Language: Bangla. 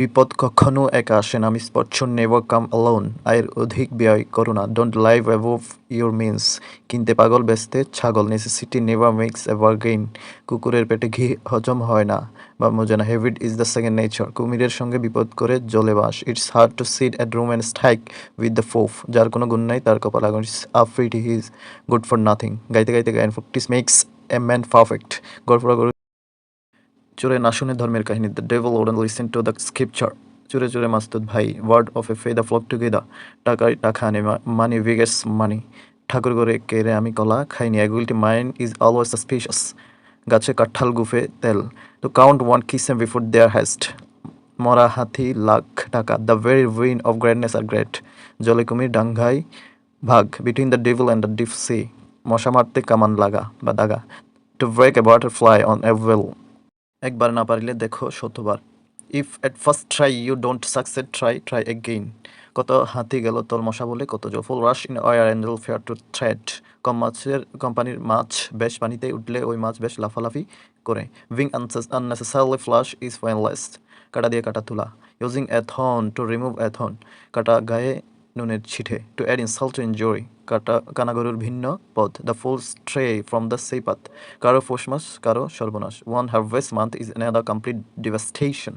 বিপদ কখনো একা আসে না মিসফরচুন নেভার কাম অ্যালোন আয়ের অধিক ব্যয় করো না don't live above your means কিনতে পাগল, বেচতে ছাগল necessity never makes a bargain কুকুরের পেটে ঘি হজম হয় না, বা মজা না ইজ দ্য সেকেন্ড নেচার কুমিরের সঙ্গে বিপদ করে জলে বাস। It's hard to sit at Rome and strike with the Pope যার কোনো গুণ নাই, তার কপাল আগুন। It's afraid he is good for nothing গাইতে গাইতে গায়ন practice makes a man perfect গল্পরা চোরে না শুনে ধর্মের কাহিনী the devil wouldn't listen to the scripture চোরে চোরে মাস্তুদ ভাই ওয়ার্ড অফ এ ফে দ্য ফ্লক টুগেদার টাকায় টাকা আনে মানি বিগেস মানি ঠাকুর করে কেড়ে আমি কলা খাইনি। A guilty mind is always suspicious গাছে কাঠাল গুফে তেল। To count one kiss em before there hast মরা হাতি, লাখ টাকা। The very win of greatness are great জলে কুমির ডাঙ্গাই ভাগ। Between the devil and the deep sea মশা মারতে কামান লাগা বা দাগা। To break a butterfly on a wheel একবার না পারিলে দেখো শতবার। If at first try you don't succeed try try again কত হাতি গেল তোর মশা বলে, কত জফল rush in where angels fear to tread কম মাছের কোম্পানির মাছ বেশ পানিতে উঠলে ওই মাছ বেশ লাফালাফি করে। Wing unnecessarily flush is pointless কাটা দিয়ে কাটা তুলা। Using a thorn to remove a thorn কাটা গায়ে নুনের ছিটে। To add insult to injury কাটা, কানাগরুর ভিন্ন পথ। The fool stray from the same path কারও মাস, কারও সর্বনাশ। One harvest month is another complete devastation